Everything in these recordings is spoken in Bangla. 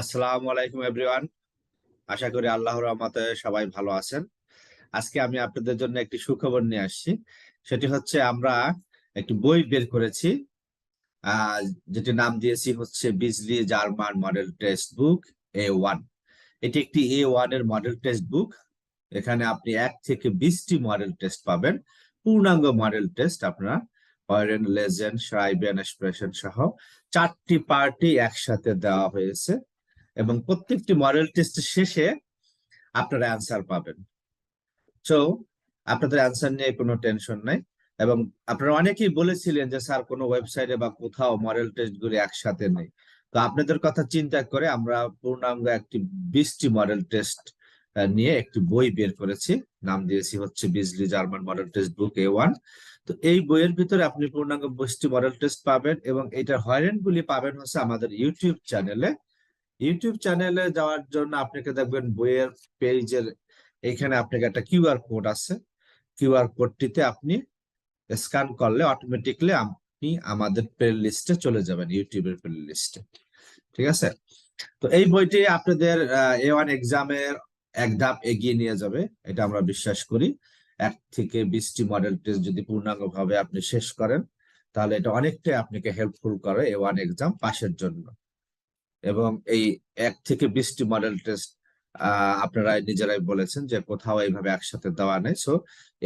আসসালামু আলাইকুম এভরিওয়ান আশা করি আল্লাহর রহমতে সবাই ভালো আছেন। আজকে আমি আপনাদের জন্য একটি সুখবর নিয়ে আসছি। সেটি হচ্ছে আমরা একটি বই বের করেছি। যেটি নাম দিয়েছি হচ্ছে Bijli German model text book A one. এটি একটি এ ওয়ানের মডেল টেক্সট বুক। এখানে আপনি এক থেকে বিশটি মডেল টেস্ট পাবেন। পূর্ণাঙ্গ মডেল টেস্ট আপনারা পয়েন্ট লেজেন্ড, শ্রাইবেন, এক্সপ্রেশন সহ চারটি পার্টি একসাথে দেওয়া হয়েছে। এবং প্রত্যেকটি মডেল টেস্ট শেষে আপনারা অ্যান্সার পাবেন। সো আপনাদের অ্যান্সার নিয়ে কোনো টেনশন নাই এবং আপনারা অনেকেই বলেছিলেন যে, স্যার, কোনো ওয়েবসাইটে বা কোথাও মডেল টেস্ট গুলি একসাথে নেই। তো আপনাদের কথা চিন্তা করে আমরা পূর্ণাঙ্গ একটি বিশটি মডেল টেস্ট নিয়ে একটি বই বের করেছি। নাম দিয়েছি হচ্ছে Bijli German model test book A one তো এই বইয়ের ভিতরে আপনি পূর্ণাঙ্গ বিশটি মডেল টেস্ট পাবেন এবং এটার হয়রান গুলি পাবেন হচ্ছে আমাদের ইউটিউব চ্যানেলে ইউটিউব চ্যানেলে যাওয়ার জন্য আপনাকে দেখবেন বইয়ের পেজের এখানে আপনাকে একটা কিউআর কোড আছে। কিউআর কোডটিতে আপনি স্ক্যান করলে অটোমেটিকলি আপনি আমাদের প্লে লিস্টে চলে যাবেন ইউটিউবের প্লে লিস্টে ঠিক আছে? তো এই বইটি আপনাদের এ ওয়ান এক্সামের এক ধাপ এগিয়ে নিয়ে যাবে, এটা আমরা বিশ্বাস করি। এক থেকে বিশটি মডেল টেস্ট যদি পূর্ণাঙ্গ ভাবে আপনি শেষ করেন, তাহলে এটা অনেকটাই আপনাকে হেল্পফুল করে এ ওয়ান এক্সাম পাশের জন্য। এবং এই এক থেকে বিশটি মডেল টেস্ট আপনারা নিজেরাই বলেছেন যে কোথাও এইভাবে একসাথে দেওয়া নেই। সো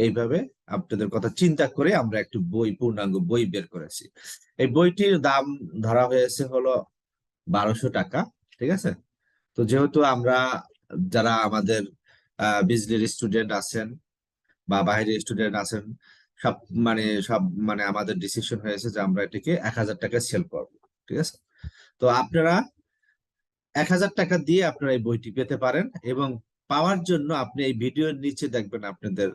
এইভাবে আপনাদের কথা চিন্তা করে আমরা একটি বই, পূর্ণাঙ্গ বই বের করেছি। এই বইটির দাম ধরা হয়েছে হলো বারোশো টাকা, ঠিক আছে? তো যেহেতু আমরা যারা আমাদের বিজলির স্টুডেন্ট আছেন বা বাইরের স্টুডেন্ট আছেন, সব মানে সব মানে আমাদের ডিসিশন হয়েছে যে আমরা এটিকে এক হাজার টাকা সেল করব, ঠিক আছে? তো আপনারা এক হাজার টাকা দিয়ে আপনারা এই বইটি পেতে পারেন এবং পাওয়ার জন্য আপনি এই ভিডিওর নিচে দেখবেন আপনাদের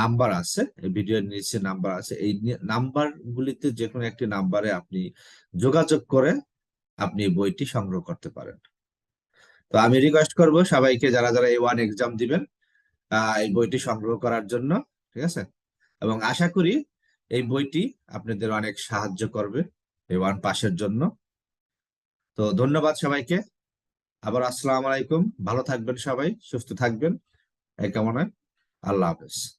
নাম্বার আছে। ভিডিওর নিচে নাম্বার আছে। এই নাম্বার গুলিতে যে কোনো একটি নাম্বারে আপনি যোগাযোগ করে আপনি বইটি সংগ্রহ করতে পারেন। তো আমি রিকোয়েস্ট করব সবাইকে যারা যারা এই ওয়ান এক্সাম দিবেন এই বইটি সংগ্রহ করার জন্য, ঠিক আছে? এবং আশা করি এই বইটি আপনাদের অনেক সাহায্য করবে, এই ওয়ান পাসের জন্য। তো ধন্যবাদ সবাইকে। আবার আসসালামু আলাইকুম। ভালো থাকবেন সবাই সুস্থ থাকবেন। এই কামনায় আল্লাহ হাফেজ।